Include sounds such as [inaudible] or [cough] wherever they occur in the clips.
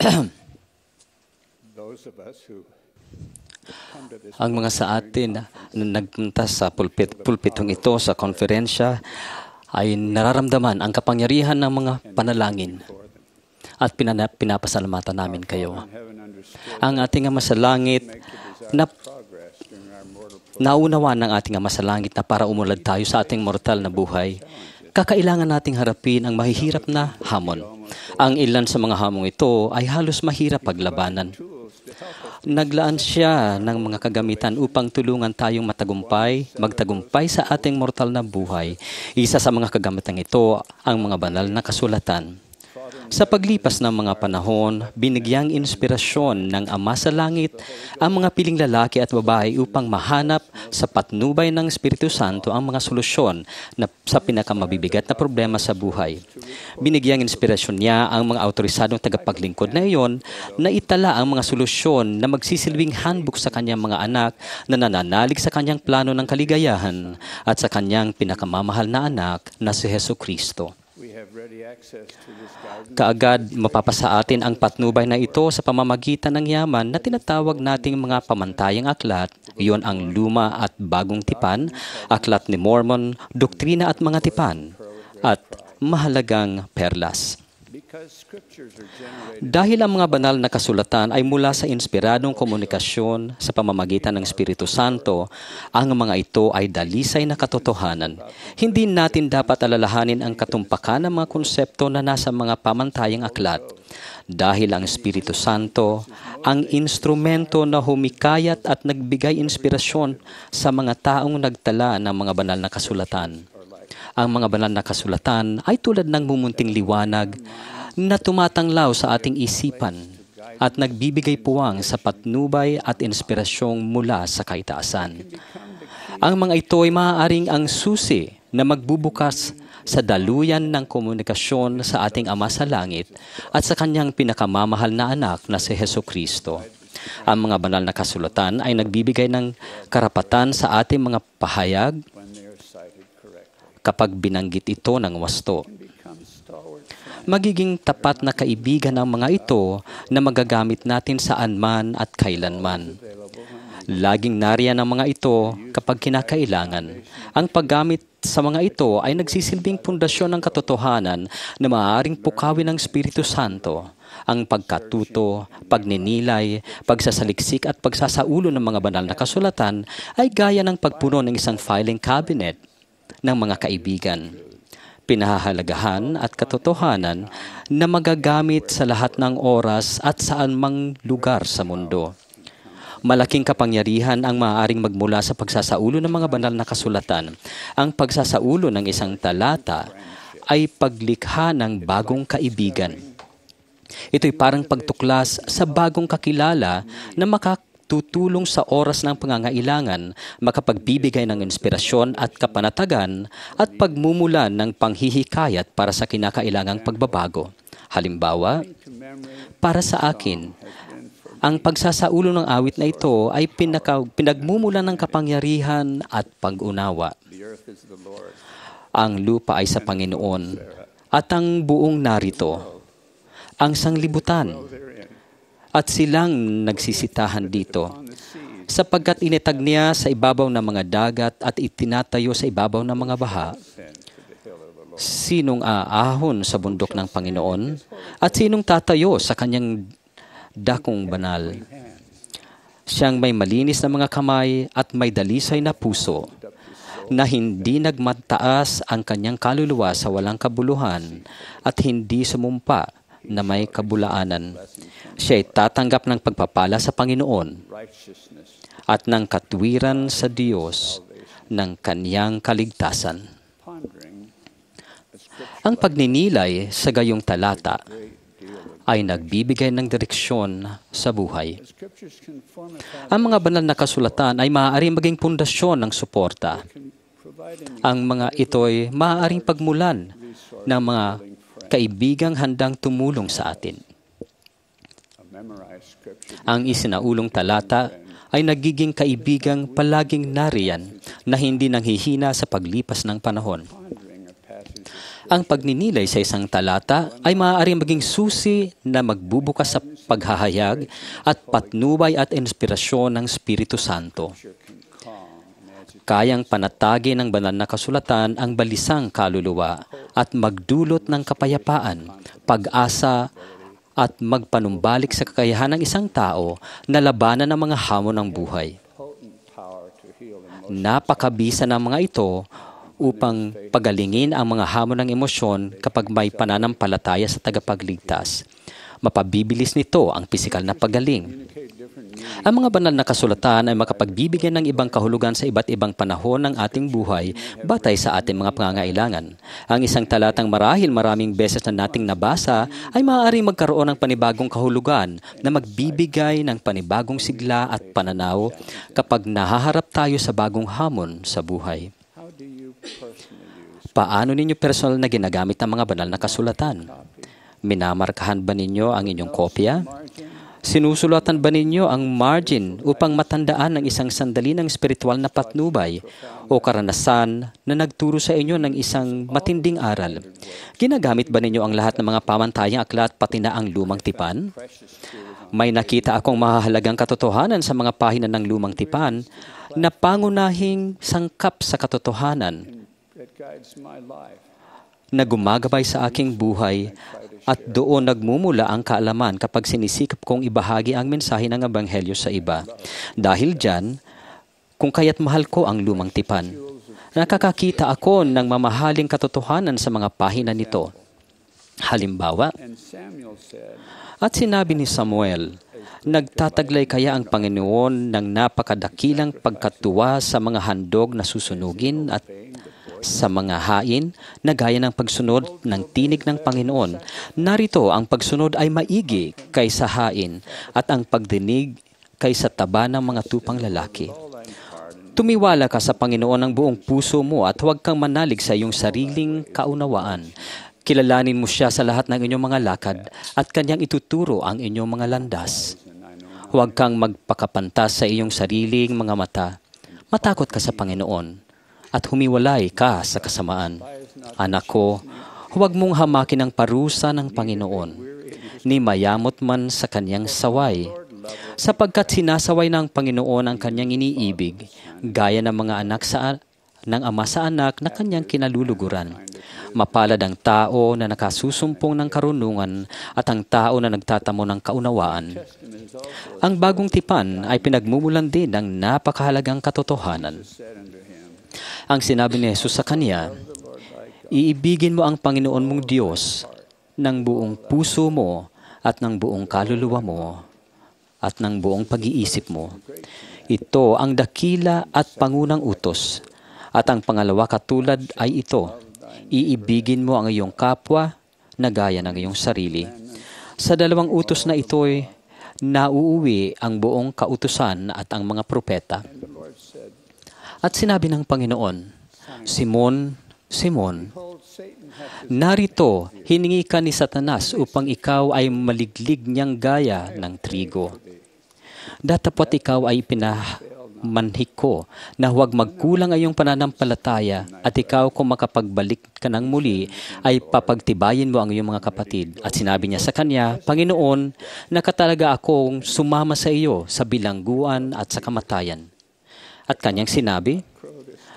[clears throat] Ang mga sa atin na nagpunta sa pulpit, pulpitong ito sa konferensya ay nararamdaman ang kapangyarihan ng mga panalangin at pinana, pinapasalamatan namin kayo. Ang ating Ama sa langit na naunawa ng ating Ama sa langit na para umulad tayo sa ating mortal na buhay, kakailangan nating harapin ang mahihirap na hamon. Ang ilan sa mga hamong ito ay halos mahirap paglabanan. Naglaan siya ng mga kagamitan upang tulungan tayong matagumpay, magtagumpay sa ating mortal na buhay. Isa sa mga kagamitan ito ang mga banal na kasulatan. Sa paglipas ng mga panahon, binigyang inspirasyon ng Ama sa Langit ang mga piling lalaki at babae upang mahanap sa patnubay ng Espiritu Santo ang mga solusyon na sa pinakamabibigat na problema sa buhay. Binigyang inspirasyon niya ang mga autorisadong tagapaglingkod na iyon na itala ang mga solusyon na magsisilbing handbook sa kanyang mga anak na nananalig sa kanyang plano ng kaligayahan at sa kanyang pinakamamahal na anak na si Heso Kristo. Kaagad mapapasa atin ang patnubay na ito sa pamamagitan ng yaman na tinatawag nating mga pamantayang aklat. Iyon ang luma at bagong tipan, aklat ni Mormon, doktrina at mga tipan, at mahalagang perlas. Dahil ang mga banal na kasulatan ay mula sa inspiradong komunikasyon sa pamamagitan ng Espiritu Santo, ang mga ito ay dalisay na katotohanan. Hindi natin dapat alalahanin ang katumpakan ng mga konsepto na nasa mga pamantayang aklat. Dahil ang Espiritu Santo, ang instrumento na humikayat at nagbigay inspirasyon sa mga taong nagtala ng mga banal na kasulatan. Ang mga banal na kasulatan ay tulad ng mumunting liwanag na tumatanglaw sa ating isipan at nagbibigay puwang sa patnubay at inspirasyong mula sa kaitaasan. Ang mga ito ay maaaring ang susi na magbubukas sa daluyan ng komunikasyon sa ating Ama sa Langit at sa kanyang pinakamamahal na anak na si Heso Kristo. Ang mga banal na kasulatan ay nagbibigay ng karapatan sa ating mga pahayag kapag binanggit ito ng wasto. Magiging tapat na kaibigan ang mga ito na magagamit natin saan man at kailanman. Laging nariyan ang mga ito kapag kinakailangan. Ang paggamit sa mga ito ay nagsisilbing pundasyon ng katotohanan na maaaring pukawin ng Espiritu Santo. Ang pagkatuto, pagninilay, pagsasaliksik at pagsasaulo ng mga banal na kasulatan ay gaya ng pagpuno ng isang filing cabinet ng mga kaibigan pinahahalagahan at katotohanan na magagamit sa lahat ng oras at saan mang lugar sa mundo. Malaking kapangyarihan ang maaaring magmula sa pagsasaulo ng mga banal na kasulatan. Ang pagsasaulo ng isang talata ay paglikha ng bagong kaibigan. Ito'y parang pagtuklas sa bagong kakilala na makatutulong sa oras ng pangangailangan, makapagbibigay ng inspirasyon at kapanatagan at pagmumulan ng panghihikayat para sa kinakailangang pagbabago. Halimbawa, para sa akin, ang pagsasaulo ng awit na ito ay pinaka, pinagmumulan ng kapangyarihan at pag-unawa. Ang lupa ay sa Panginoon at ang buong narito, ang sanglibutan at silang nagsisitahan dito sapagkat initag niya sa ibabaw ng mga dagat at itinatayo sa ibabaw ng mga baha. Sinong aahon sa bundok ng Panginoon at sinong tatayo sa kanyang dakong banal? Siyang may malinis na mga kamay at may dalisay na puso na hindi nagmataas ang kanyang kaluluwa sa walang kabuluhan at hindi sumumpa na may kabulaanan. Siya ay tatanggap ng pagpapala sa Panginoon at ng katwiran sa Diyos ng kanyang kaligtasan. Ang pagninilay sa gayong talata ay nagbibigay ng direksyon sa buhay. Ang mga banal na kasulatan ay maaaring maging pundasyon ng suporta. Ang mga ito'y maaaring pagmulan ng mga kaibigang handang tumulong sa atin. Ang isinaulong talata ay nagiging kaibigang palaging nariyan na hindi nanghihina sa paglipas ng panahon. Ang pagninilay sa isang talata ay maaaring maging susi na magbubukas sa paghahayag at patnubay at inspirasyon ng Espiritu Santo. Kayang panatagi ng banal na kasulatan ang balisang kaluluwa at magdulot ng kapayapaan, pag-asa at magpanumbalik sa kakayahan ng isang tao na labanan ng mga hamon ng buhay. Napakabisa ng mga ito upang pagalingin ang mga hamon ng emosyon kapag may pananampalataya sa tagapagligtas. Mapabibilis nito ang pisikal na pagaling. Ang mga banal na kasulatan ay makapagbibigyan ng ibang kahulugan sa iba't ibang panahon ng ating buhay batay sa ating mga pangangailangan. Ang isang talatang marahil maraming beses na nating nabasa ay maaaring magkaroon ng panibagong kahulugan na magbibigay ng panibagong sigla at pananaw kapag nahaharap tayo sa bagong hamon sa buhay. Paano ninyo personal na ginagamit ang mga banal na kasulatan? Minamarkahan ba ninyo ang inyong kopya? Sinusulatan ba ninyo ang margin upang matandaan ng isang sandali ng spiritual na patnubay o karanasan na nagturo sa inyo ng isang matinding aral? Ginagamit ba ninyo ang lahat ng mga pamantayang aklat pati na ang lumang tipan? May nakita akong mahahalagang katotohanan sa mga pahina ng lumang tipan na pangunahing sangkap sa katotohanan na gumagabay sa aking buhay at doon nagmumula ang kaalaman kapag sinisikap kong ibahagi ang mensahe ng Ebanghelyo sa iba. Dahil dyan, kung kaya't mahal ko ang lumang tipan, nakakakita ako ng mamahaling katotohanan sa mga pahina nito. Halimbawa, at sinabi ni Samuel, Nagtataglay kaya ang Panginoon ng napakadakilang pagkatuwa sa mga handog na susunugin at sa mga hain na gaya ng pagsunod ng tinig ng Panginoon. Narito ang pagsunod ay maigi kaysa hain at ang pagdinig kaysa taba ng mga tupang lalaki. Tumiwala ka sa Panginoon ng buong puso mo at huwag kang manalig sa iyong sariling kaunawaan. Kilalanin mo siya sa lahat ng inyong mga lakad at kanyang ituturo ang inyong mga landas. Huwag kang magpakapantas sa iyong sariling mga mata. Matakot ka sa Panginoon at humiwalay ka sa kasamaan. Anak ko, huwag mong hamakin ang parusa ng Panginoon, ni mayamot man sa kanyang saway. Sapagkat sinasaway ng Panginoon ang kanyang iniibig, gaya ng mga anak sa ng ama sa anak na kanyang kinaluluguran. Mapalad ang tao na nakasusumpong ng karunungan at ang tao na nagtatamo ng kaunawaan. Ang bagong tipan ay pinagmumulan din ng napakahalagang katotohanan. Ang sinabi ni Jesus sa kanya, Iibigin mo ang Panginoon mong Diyos ng buong puso mo at ng buong kaluluwa mo at ng buong pag-iisip mo. Ito ang dakila at pangunang utos. At ang pangalawa katulad ay ito, iibigin mo ang iyong kapwa na gaya ng iyong sarili. Sa dalawang utos na ito'y nauuwi ang buong kautusan at ang mga propeta. At sinabi ng Panginoon, Simon, Simon, narito, hiningi ka ni Satanas upang ikaw ay maliglig niyang gaya ng trigo. Datapot ikaw ay pinamanhik ko na huwag magkulang ay iyong pananampalataya at ikaw kung makapagbalik ka ng muli ay papagtibayin mo ang iyong mga kapatid. At sinabi niya sa kanya, Panginoon, nakatalaga akong sumama sa iyo sa bilangguan at sa kamatayan. At kanyang sinabi,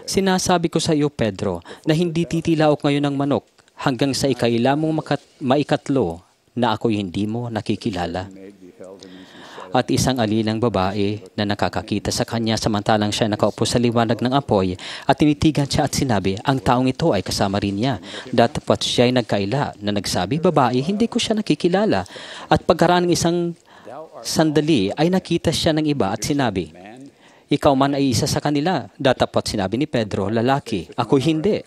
Sinasabi ko sa iyo, Pedro, na hindi titilaok ngayon ng manok hanggang sa ikaila mong makat- maikatlo na ako'y hindi mo nakikilala. At isang alinang babae na nakakakita sa kanya samantalang siya nakaupo sa liwanag ng apoy at tinitigan siya at sinabi, ang taong ito ay kasama rin niya. Datapat siya ay nagkaila na nagsabi, babae, hindi ko siya nakikilala. At pagkaraan ng isang sandali ay nakita siya ng iba at sinabi, ikaw man ay isa sa kanila. Datapot sinabi ni Pedro, lalaki, ako hindi.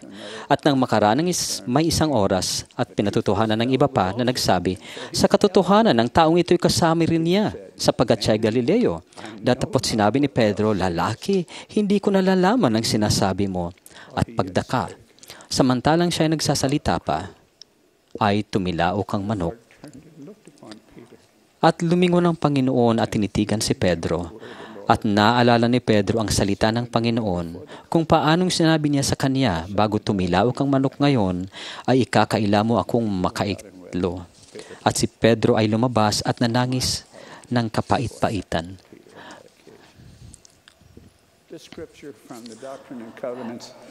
At nang makaraan ng is, may isang oras at pinatutuhanan ng iba pa na nagsabi, sa katotohanan, ang taong ito'y kasama rin niya sapagat siya ay Galileo. Datapot sinabi ni Pedro, lalaki, hindi ko nalalaman ang sinasabi mo. At pagdaka, samantalang siya ay nagsasalita pa, ay tumilaok ang manok. At lumingon ang Panginoon at tinitigan si Pedro. At naalala ni Pedro ang salita ng Panginoon kung paanong sinabi niya sa kanya bago tumilaw kang manok ngayon ay ikakaila mo akong makaitlo. At si Pedro ay lumabas at nanangis ng kapait-paitan.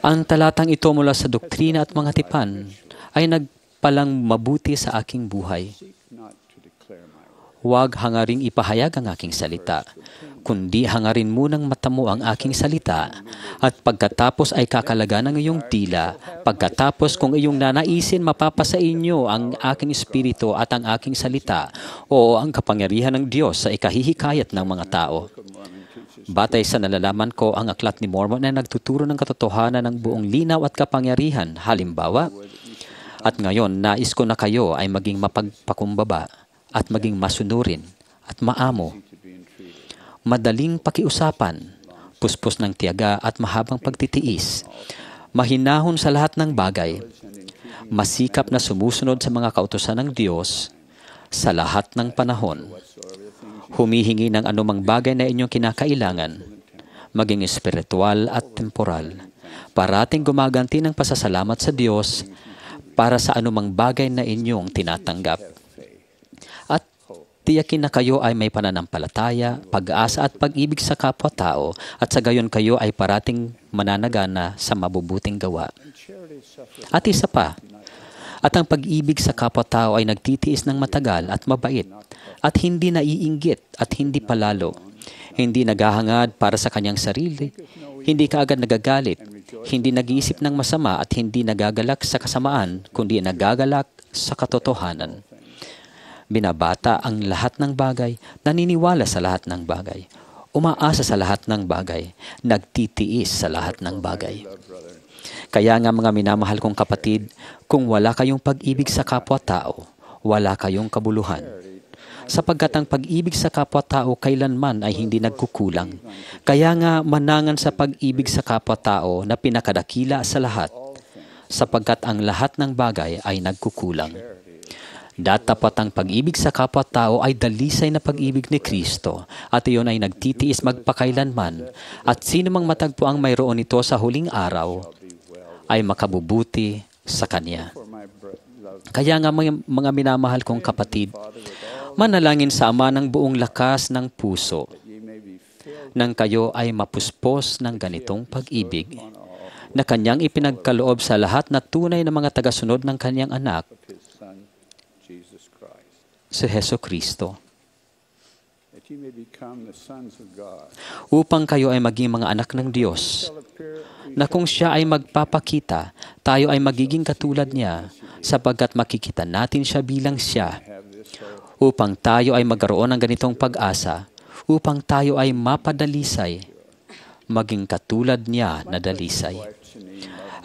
Ang talatang ito mula sa doktrina at mga tipan ay nagpalang mabuti sa aking buhay. Huwag hangaring ipahayag ang aking salita, kundi hangarin munang matamo ang aking salita, at pagkatapos ay kakalaga ng iyong tila, pagkatapos kung iyong nanaisin mapapasa inyo ang aking espiritu at ang aking salita, o ang kapangyarihan ng Diyos sa ikahihikayat ng mga tao. Batay sa nalalaman ko, ang aklat ni Mormon ay nagtuturo ng katotohanan ng buong linaw at kapangyarihan. Halimbawa, at ngayon, nais ko na kayo ay maging mapagpakumbaba at maging masunurin at maamo. Madaling pakiusapan, puspos ng tiyaga at mahabang pagtitiis. Mahinahon sa lahat ng bagay. Masikap na sumusunod sa mga kautosan ng Diyos sa lahat ng panahon. Humihingi ng anumang bagay na inyong kinakailangan, maging espiritual at temporal. Parating gumaganti ng pasasalamat sa Diyos para sa anumang bagay na inyong tinatanggap. Tiyakin na kayo ay may pananampalataya, pag-asa at pag-ibig sa kapwa-tao at sa gayon kayo ay parating mananagana sa mabubuting gawa. At isa pa, at ang pag-ibig sa kapwa-tao ay nagtitiis ng matagal at mabait at hindi naiinggit at hindi palalo. Hindi naghahangad para sa kanyang sarili, hindi kaagad nagagalit, hindi nag-iisip ng masama at hindi nagagalak sa kasamaan, kundi nagagalak sa katotohanan. Binabata ang lahat ng bagay, naniniwala sa lahat ng bagay, umaasa sa lahat ng bagay, nagtitiis sa lahat ng bagay. Kaya nga mga minamahal kong kapatid, kung wala kayong pag-ibig sa kapwa-tao, wala kayong kabuluhan. Sapagkat ang pag-ibig sa kapwa-tao kailanman ay hindi nagkukulang. Kaya nga manangan sa pag-ibig sa kapwa-tao na pinakadakila sa lahat, sapagkat ang lahat ng bagay ay nagkukulang. Datapat ang pag-ibig sa kapwa-tao ay dalisay na pag-ibig ni Kristo at iyon ay nagtitiis magpakailanman at sino mang matagpo ang mayroon nito sa huling araw ay makabubuti sa Kanya. Kaya nga mga, mga minamahal kong kapatid, manalangin sa Ama ng buong lakas ng puso nang kayo ay mapuspos ng ganitong pag-ibig na kanyang ipinagkaloob sa lahat na tunay na mga tagasunod ng kanyang anak, si Heso Kristo, upang kayo ay maging mga anak ng Diyos, na kung siya ay magpapakita, tayo ay magiging katulad niya, sapagkat makikita natin siya bilang siya, upang tayo ay magkaroon ng ganitong pag-asa, upang tayo ay mapadalisay, maging katulad niya na dalisay.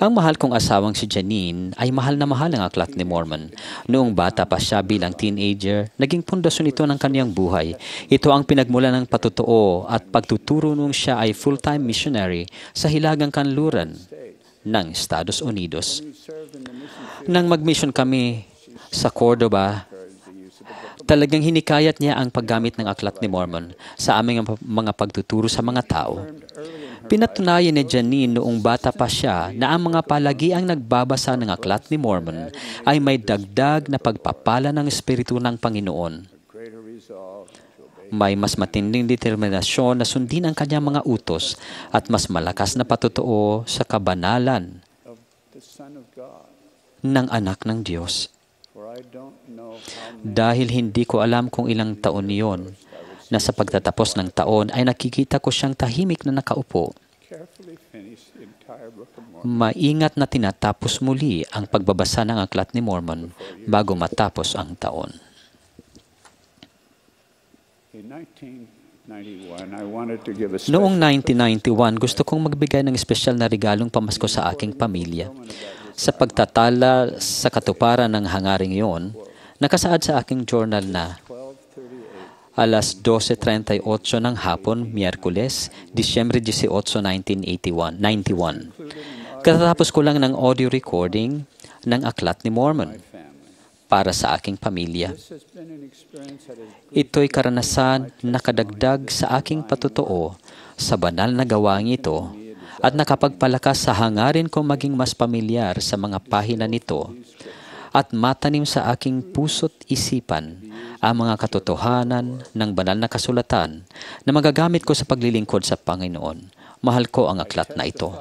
Ang mahal kong asawang si Janine ay mahal na mahal ang aklat ni Mormon. Noong bata pa siya bilang teenager, naging pundasyon ito ng kaniyang buhay. Ito ang pinagmula ng patutuo at pagtuturo nung siya ay full-time missionary sa Hilagang Kanluran ng Estados Unidos. Nang mag-mission kami sa Cordoba, talagang hinikayat niya ang paggamit ng aklat ni Mormon sa aming mga pagtuturo sa mga tao. Pinatunayan ni Janine noong bata pa siya na ang mga palagiang nagbabasa ng aklat ni Mormon ay may dagdag na pagpapala ng Espiritu ng Panginoon. May mas matinding determinasyon na sundin ang kanyang mga utos at mas malakas na patutuo sa kabanalan ng anak ng Diyos. Dahil hindi ko alam kung ilang taon niyon na sa pagtatapos ng taon ay nakikita ko siyang tahimik na nakaupo. Maingat na tinatapos muli ang pagbabasa ng aklat ni Mormon bago matapos ang taon. in 1991. I wanted to give a Noong special 1991, gusto kong magbigay ng espesyal na regalong pamasko sa aking pamilya. Sa pagtatala sa katuparan ng hangaring iyon, nakasaad sa aking journal na 1238 alas 12.38 ng hapon, Miyerkules, Disyembre 18, 1981, 91. Katatapos ko lang ng audio recording ng Aklat ni Mormon. para sa aking pamilya. Ito'y karanasan na kadagdag sa aking patutuo sa banal na gawain ito at nakapagpalakas sa hangarin kong maging mas pamilyar sa mga pahina nito at matanim sa aking puso't isipan ang mga katotohanan ng banal na kasulatan na magagamit ko sa paglilingkod sa Panginoon. Mahal ko ang aklat na ito.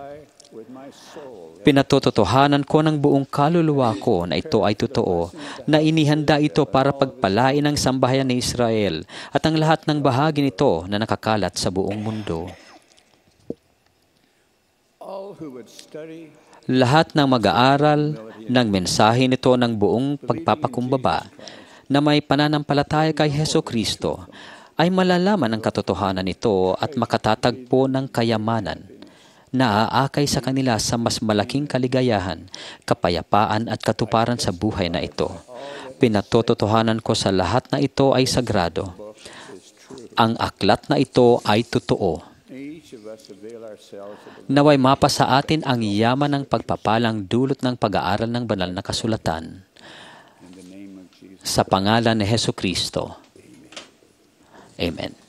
Pinatototohanan ko ng buong kaluluwa ko na ito ay totoo, na inihanda ito para pagpalain ang sambahayan ni Israel at ang lahat ng bahagi nito na nakakalat sa buong mundo. Lahat ng mag-aaral ng mensahe nito ng buong pagpapakumbaba na may pananampalataya kay Heso Kristo ay malalaman ang katotohanan nito at makatatagpo ng kayamanan na aakay sa kanila sa mas malaking kaligayahan, kapayapaan at katuparan sa buhay na ito. Pinatototohanan ko sa lahat na ito ay sagrado. Ang aklat na ito ay totoo. Naway mapa sa atin ang yaman ng pagpapalang dulot ng pag-aaral ng banal na kasulatan. Sa pangalan ni Heso Kristo. Amen.